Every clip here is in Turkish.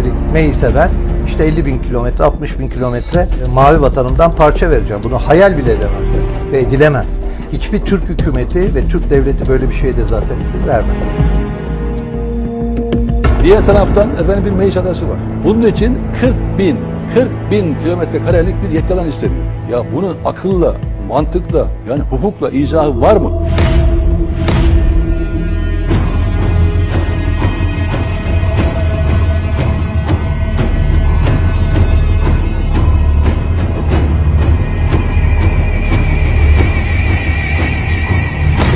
kilometrelik Meis'e ben işte 50 bin kilometre, 60 bin kilometre e, mavi vatanımdan parça vereceğim. Bunu hayal bile edemezler ve edilemez. Hiçbir Türk hükümeti ve Türk devleti böyle bir şeye de zaten izin vermez. Diğer taraftan efendim bir Meyş Adası var. Bunun için 40 bin, 40 bin kilometre karelik bir yetki alanı isteniyor. Ya bunun akılla, mantıkla, yani hukukla izahı var mı?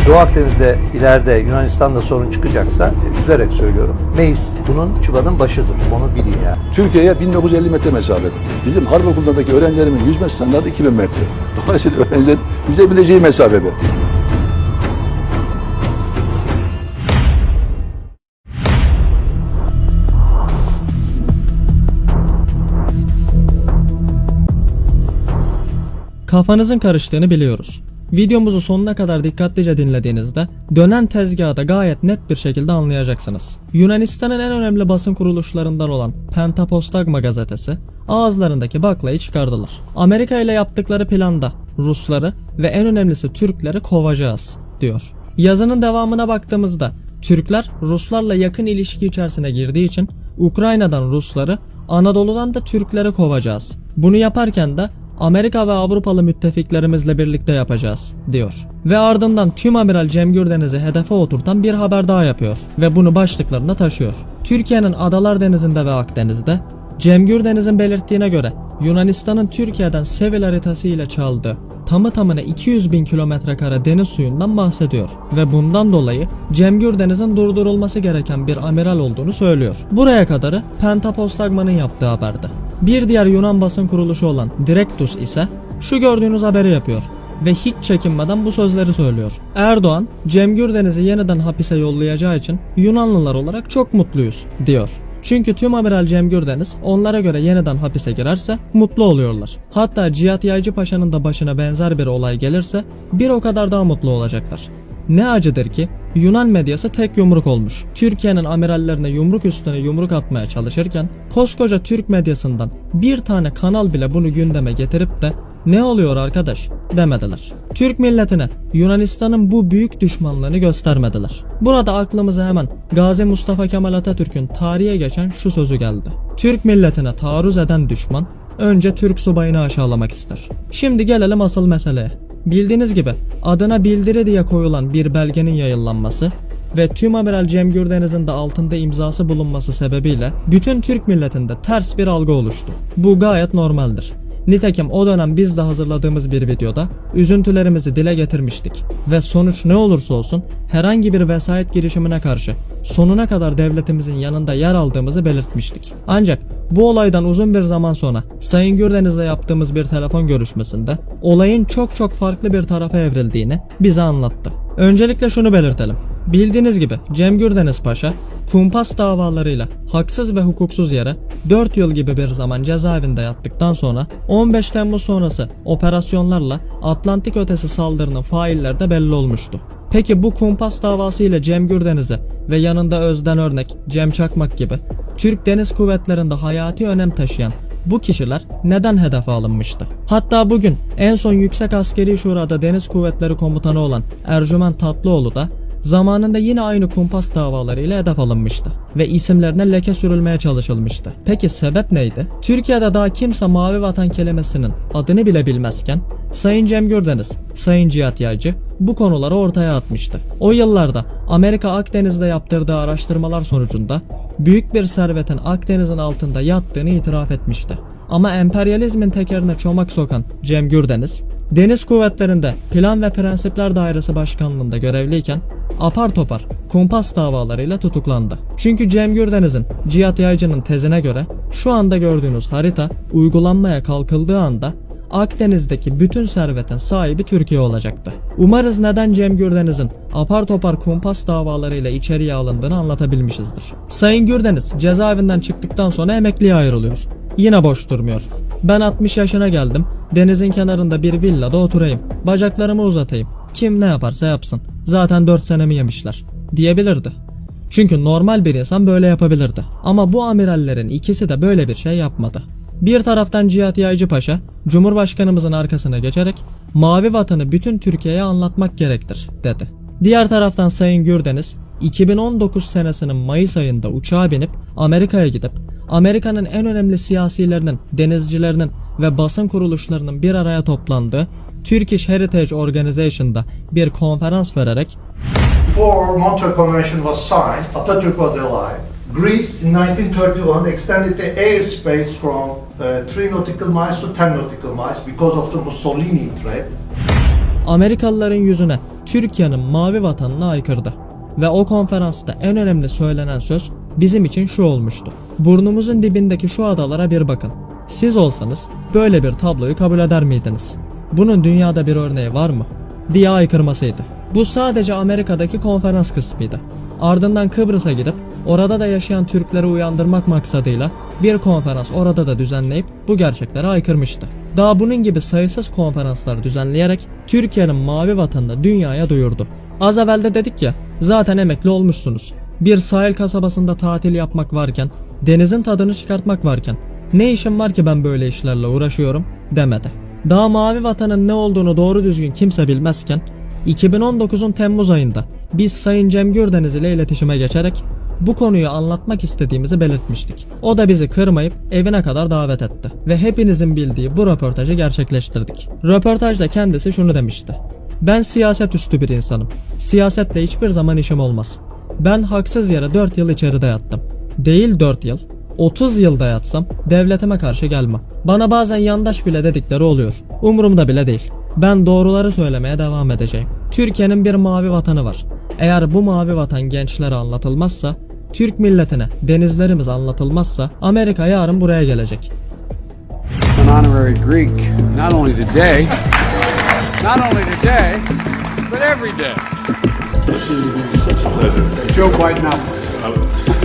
Doğu Akdeniz'de ileride Yunanistan'da sorun çıkacaksa e, üzülerek söylüyorum. Meis bunun çıbanın başıdır. Onu bilin yani. Türkiye'ye 1950 metre mesafe. Bizim harp okulundaki öğrencilerimin yüzme standartı 2000 metre. Dolayısıyla öğrencilerin yüzebileceği mesafede. Kafanızın karıştığını biliyoruz. Videomuzu sonuna kadar dikkatlice dinlediğinizde dönen tezgahı da gayet net bir şekilde anlayacaksınız. Yunanistan'ın en önemli basın kuruluşlarından olan Pentapostagma gazetesi ağızlarındaki baklayı çıkardılar. Amerika ile yaptıkları planda Rusları ve en önemlisi Türkleri kovacağız diyor. Yazının devamına baktığımızda Türkler Ruslarla yakın ilişki içerisine girdiği için Ukrayna'dan Rusları, Anadolu'dan da Türkleri kovacağız. Bunu yaparken de Amerika ve Avrupalı müttefiklerimizle birlikte yapacağız diyor. Ve ardından tüm amiral Cem Gürdeniz'i hedefe oturtan bir haber daha yapıyor ve bunu başlıklarında taşıyor. Türkiye'nin Adalar Denizi'nde ve Akdeniz'de Cem Gürdeniz'in belirttiğine göre Yunanistan'ın Türkiye'den Sevil haritası ile çaldığı tamı tamına 200 bin kilometre kare deniz suyundan bahsediyor ve bundan dolayı Cem Gürdeniz'in durdurulması gereken bir amiral olduğunu söylüyor. Buraya kadarı Pentapostagma'nın yaptığı haberde. Bir diğer Yunan basın kuruluşu olan Directus ise şu gördüğünüz haberi yapıyor ve hiç çekinmeden bu sözleri söylüyor. Erdoğan, Cem Gürdeniz'i yeniden hapise yollayacağı için Yunanlılar olarak çok mutluyuz diyor. Çünkü tüm Amiral Cem Gürdeniz onlara göre yeniden hapise girerse mutlu oluyorlar. Hatta Cihat Yaycı Paşa'nın da başına benzer bir olay gelirse bir o kadar daha mutlu olacaklar. Ne acıdır ki Yunan medyası tek yumruk olmuş. Türkiye'nin amirallerine yumruk üstüne yumruk atmaya çalışırken koskoca Türk medyasından bir tane kanal bile bunu gündeme getirip de ne oluyor arkadaş demediler. Türk milletine Yunanistan'ın bu büyük düşmanlığını göstermediler. Burada aklımıza hemen Gazi Mustafa Kemal Atatürk'ün tarihe geçen şu sözü geldi. Türk milletine taarruz eden düşman önce Türk subayını aşağılamak ister. Şimdi gelelim asıl meseleye. Bildiğiniz gibi adına bildiri diye koyulan bir belgenin yayınlanması ve tüm Amiral Cem Gürdeniz'in de altında imzası bulunması sebebiyle bütün Türk milletinde ters bir algı oluştu. Bu gayet normaldir. Nitekim o dönem biz de hazırladığımız bir videoda üzüntülerimizi dile getirmiştik ve sonuç ne olursa olsun herhangi bir vesayet girişimine karşı sonuna kadar devletimizin yanında yer aldığımızı belirtmiştik. Ancak bu olaydan uzun bir zaman sonra Sayın Gürdeniz'le yaptığımız bir telefon görüşmesinde olayın çok çok farklı bir tarafa evrildiğini bize anlattı. Öncelikle şunu belirtelim. Bildiğiniz gibi Cem Gürdeniz Paşa kumpas davalarıyla haksız ve hukuksuz yere 4 yıl gibi bir zaman cezaevinde yattıktan sonra 15 Temmuz sonrası operasyonlarla Atlantik ötesi saldırının failleri de belli olmuştu. Peki bu kumpas davası ile Cem Gürdeniz'i ve yanında Özden Örnek, Cem Çakmak gibi Türk Deniz Kuvvetleri'nde hayati önem taşıyan bu kişiler neden hedefe alınmıştı? Hatta bugün en son Yüksek Askeri Şura'da Deniz Kuvvetleri Komutanı olan Ercüment Tatlıoğlu da zamanında yine aynı kumpas davalarıyla hedef alınmıştı ve isimlerine leke sürülmeye çalışılmıştı. Peki sebep neydi? Türkiye'de daha kimse mavi vatan kelimesinin adını bile bilmezken Sayın Cem Gürdeniz, Sayın Cihat Yaycı bu konuları ortaya atmıştı. O yıllarda Amerika Akdeniz'de yaptırdığı araştırmalar sonucunda büyük bir servetin Akdeniz'in altında yattığını itiraf etmişti. Ama emperyalizmin tekerine çomak sokan Cem Gürdeniz, Deniz Kuvvetleri'nde Plan ve Prensipler Dairesi Başkanlığında görevliyken apar topar kumpas davalarıyla tutuklandı. Çünkü Cem Gürdeniz'in Cihat Yaycı'nın tezine göre şu anda gördüğünüz harita uygulanmaya kalkıldığı anda Akdeniz'deki bütün servetin sahibi Türkiye olacaktı. Umarız neden Cem Gürdeniz'in apar topar kumpas davalarıyla içeriye alındığını anlatabilmişizdir. Sayın Gürdeniz cezaevinden çıktıktan sonra emekliye ayrılıyor. Yine boş durmuyor. Ben 60 yaşına geldim. Denizin kenarında bir villada oturayım. Bacaklarımı uzatayım. Kim ne yaparsa yapsın. Zaten 4 senemi yemişler. Diyebilirdi. Çünkü normal bir insan böyle yapabilirdi. Ama bu amirallerin ikisi de böyle bir şey yapmadı. Bir taraftan Cihat Yaycı Paşa, Cumhurbaşkanımızın arkasına geçerek mavi vatanı bütün Türkiye'ye anlatmak gerektir dedi. Diğer taraftan Sayın Gürdeniz 2019 senesinin Mayıs ayında uçağa binip Amerika'ya gidip Amerika'nın en önemli siyasilerinin, denizcilerinin ve basın kuruluşlarının bir araya toplandığı Turkish Heritage Organization'da bir konferans vererek Before Montreal Convention was signed, Atatürk was alive. Greece in 1931 extended the airspace from uh, 3 nautical miles to 10 nautical miles because of the Mussolini threat. Amerikalıların yüzüne Türkiye'nin mavi vatanına aykırdı. Ve o konferansta en önemli söylenen söz bizim için şu olmuştu. Burnumuzun dibindeki şu adalara bir bakın. Siz olsanız böyle bir tabloyu kabul eder miydiniz? Bunun dünyada bir örneği var mı? diye aykırmasıydı. Bu sadece Amerika'daki konferans kısmıydı. Ardından Kıbrıs'a gidip orada da yaşayan Türkleri uyandırmak maksadıyla bir konferans orada da düzenleyip bu gerçeklere aykırmıştı. Daha bunun gibi sayısız konferanslar düzenleyerek Türkiye'nin mavi vatanını dünyaya duyurdu. Az evvel de dedik ya, zaten emekli olmuşsunuz. Bir sahil kasabasında tatil yapmak varken, denizin tadını çıkartmak varken, ne işim var ki ben böyle işlerle uğraşıyorum demedi. Daha mavi vatanın ne olduğunu doğru düzgün kimse bilmezken, 2019'un Temmuz ayında biz Sayın Cem Gürdeniz ile iletişime geçerek bu konuyu anlatmak istediğimizi belirtmiştik. O da bizi kırmayıp evine kadar davet etti ve hepinizin bildiği bu röportajı gerçekleştirdik. Röportajda kendisi şunu demişti. Ben siyaset üstü bir insanım. Siyasetle hiçbir zaman işim olmaz. Ben haksız yere 4 yıl içeride yattım. Değil 4 yıl, 30 yılda yatsam devletime karşı gelmem. Bana bazen yandaş bile dedikleri oluyor. Umurumda bile değil. Ben doğruları söylemeye devam edeceğim. Türkiye'nin bir mavi vatanı var. Eğer bu mavi vatan gençlere anlatılmazsa, Türk milletine, denizlerimiz anlatılmazsa Amerika yarın buraya gelecek. an honorary Greek not only today, not only today, but every day. Joe.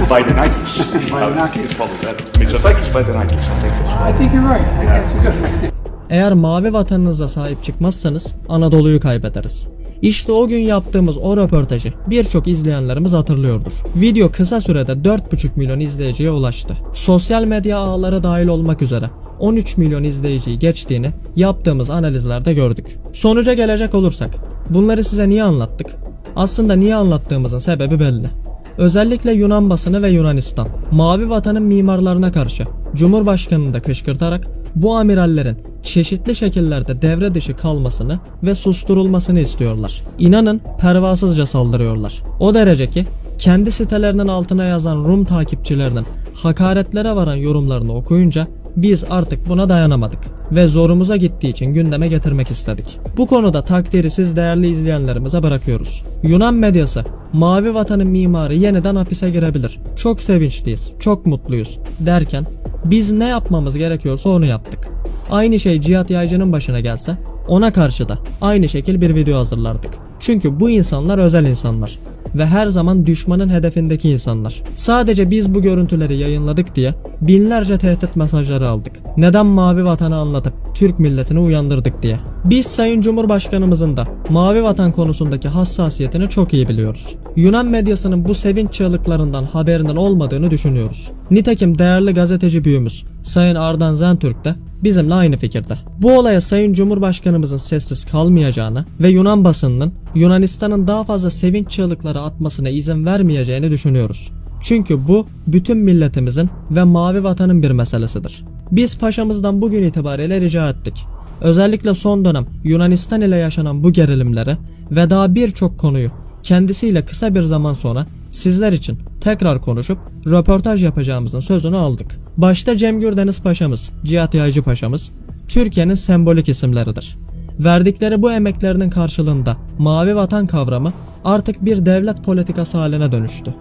Bidenakis. Bidenakis? Better. Mitsotakis, Bidenakis. I think you're right. I good. Eğer mavi vatanınıza sahip çıkmazsanız Anadolu'yu kaybederiz. İşte o gün yaptığımız o röportajı birçok izleyenlerimiz hatırlıyordur. Video kısa sürede 4,5 milyon izleyiciye ulaştı. Sosyal medya ağları dahil olmak üzere 13 milyon izleyiciyi geçtiğini yaptığımız analizlerde gördük. Sonuca gelecek olursak, bunları size niye anlattık? Aslında niye anlattığımızın sebebi belli. Özellikle Yunan basını ve Yunanistan, Mavi Vatan'ın mimarlarına karşı Cumhurbaşkanını da kışkırtarak bu amirallerin çeşitli şekillerde devre dışı kalmasını ve susturulmasını istiyorlar. İnanın pervasızca saldırıyorlar. O derece ki kendi sitelerinin altına yazan Rum takipçilerinin hakaretlere varan yorumlarını okuyunca biz artık buna dayanamadık ve zorumuza gittiği için gündeme getirmek istedik. Bu konuda takdiri siz değerli izleyenlerimize bırakıyoruz. Yunan medyası, Mavi Vatan'ın mimarı yeniden hapise girebilir. Çok sevinçliyiz, çok mutluyuz derken biz ne yapmamız gerekiyorsa onu yaptık. Aynı şey Cihat Yaycı'nın başına gelse ona karşı da aynı şekil bir video hazırlardık. Çünkü bu insanlar özel insanlar ve her zaman düşmanın hedefindeki insanlar. Sadece biz bu görüntüleri yayınladık diye binlerce tehdit mesajları aldık. Neden mavi vatanı anlatıp Türk milletini uyandırdık diye. Biz Sayın Cumhurbaşkanımızın da mavi vatan konusundaki hassasiyetini çok iyi biliyoruz. Yunan medyasının bu sevinç çığlıklarından haberinin olmadığını düşünüyoruz. Nitekim değerli gazeteci büyüğümüz Sayın Ardan Zentürk de bizimle aynı fikirde. Bu olaya Sayın Cumhurbaşkanımızın sessiz kalmayacağını ve Yunan basınının Yunanistan'ın daha fazla sevinç çığlıkları atmasına izin vermeyeceğini düşünüyoruz. Çünkü bu bütün milletimizin ve mavi vatanın bir meselesidir. Biz paşamızdan bugün itibariyle rica ettik. Özellikle son dönem Yunanistan ile yaşanan bu gerilimleri ve daha birçok konuyu kendisiyle kısa bir zaman sonra sizler için tekrar konuşup röportaj yapacağımızın sözünü aldık. Başta Cem Gürdeniz Paşamız, Cihat Yaycı Paşamız, Türkiye'nin sembolik isimleridir. Verdikleri bu emeklerinin karşılığında mavi vatan kavramı artık bir devlet politikası haline dönüştü.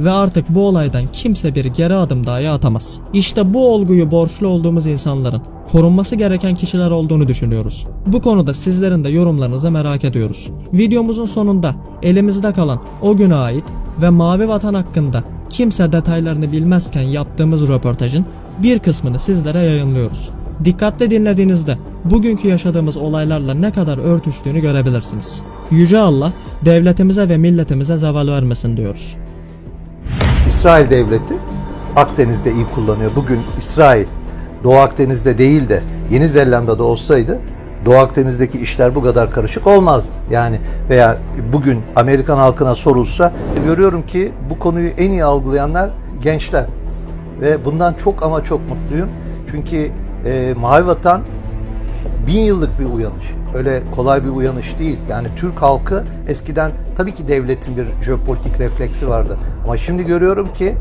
Ve artık bu olaydan kimse bir geri adım dahi atamaz. İşte bu olguyu borçlu olduğumuz insanların korunması gereken kişiler olduğunu düşünüyoruz. Bu konuda sizlerin de yorumlarınızı merak ediyoruz. Videomuzun sonunda elimizde kalan o güne ait ve Mavi Vatan hakkında kimse detaylarını bilmezken yaptığımız röportajın bir kısmını sizlere yayınlıyoruz. Dikkatli dinlediğinizde bugünkü yaşadığımız olaylarla ne kadar örtüştüğünü görebilirsiniz. Yüce Allah devletimize ve milletimize zeval vermesin diyoruz. İsrail devleti Akdeniz'de iyi kullanıyor. Bugün İsrail Doğu Akdeniz'de değil de Yeni Zelanda'da olsaydı Doğu Akdeniz'deki işler bu kadar karışık olmazdı. Yani veya bugün Amerikan halkına sorulsa görüyorum ki bu konuyu en iyi algılayanlar gençler. Ve bundan çok ama çok mutluyum. Çünkü e, Mavi Vatan bin yıllık bir uyanış. Öyle kolay bir uyanış değil. Yani Türk halkı eskiden tabii ki devletin bir jeopolitik refleksi vardı. Ama şimdi görüyorum ki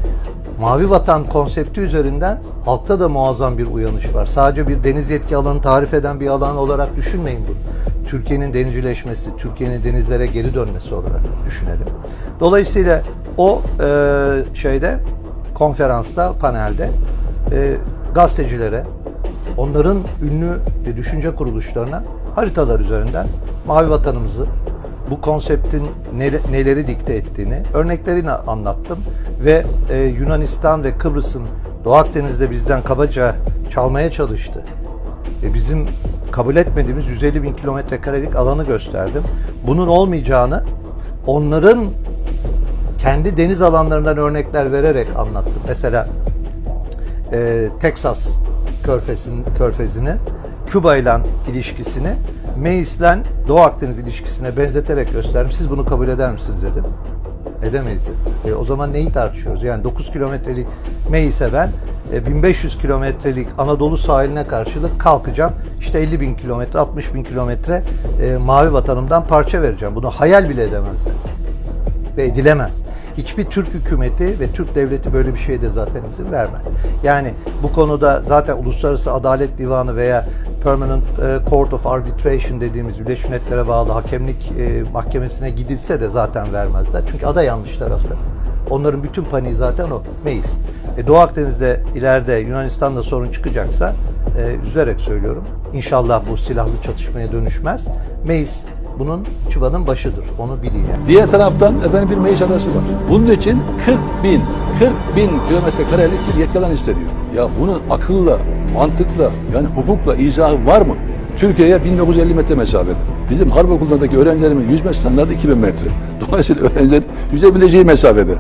Mavi Vatan konsepti üzerinden halkta da muazzam bir uyanış var. Sadece bir deniz yetki alanı tarif eden bir alan olarak düşünmeyin bunu. Türkiye'nin denizcileşmesi, Türkiye'nin denizlere geri dönmesi olarak düşünelim. Dolayısıyla o e, şeyde konferansta, panelde e, gazetecilere, onların ünlü e, düşünce kuruluşlarına haritalar üzerinden Mavi Vatanımızı, bu konseptin nele- neleri dikte ettiğini örneklerini anlattım ve e, Yunanistan ve Kıbrıs'ın Doğu Akdeniz'de bizden kabaca çalmaya çalıştı. E, bizim kabul etmediğimiz 150 bin kilometre karelik alanı gösterdim. Bunun olmayacağını onların kendi deniz alanlarından örnekler vererek anlattım. Mesela e, Texas körfezin, körfezini, Küba ile ilişkisini, Meis ile Doğu Akdeniz ilişkisine benzeterek gösterdim. Siz bunu kabul eder misiniz dedim. Edemeyiz dedi. E, o zaman neyi tartışıyoruz? Yani 9 kilometrelik Meis'e ben e, 1500 kilometrelik Anadolu sahiline karşılık kalkacağım. İşte 50 bin kilometre, 60 bin kilometre e, mavi vatanımdan parça vereceğim. Bunu hayal bile edemezler ve edilemez. Hiçbir Türk hükümeti ve Türk devleti böyle bir şeye de zaten izin vermez. Yani bu konuda zaten Uluslararası Adalet Divanı veya Permanent e, Court of Arbitration dediğimiz Birleşmiş Milletler'e bağlı hakemlik e, mahkemesine gidilse de zaten vermezler. Çünkü ada yanlış tarafta. Onların bütün paniği zaten o. Meis. E, Doğu Akdeniz'de ileride Yunanistan'da sorun çıkacaksa e, üzülerek söylüyorum. İnşallah bu silahlı çatışmaya dönüşmez. Meis bunun çıbanın başıdır. Onu bilin yani. Diğer taraftan efendim bir meclis adası var. Bunun için 40 bin, 40 bin kilometre karelik bir yetki alanı isteniyor. Ya bunun akılla, mantıkla, yani hukukla izahı var mı? Türkiye'ye 1950 metre mesafede. Bizim harp okullarındaki öğrencilerimin yüzme standartı 2000 metre. Dolayısıyla öğrenciler yüzebileceği mesafede.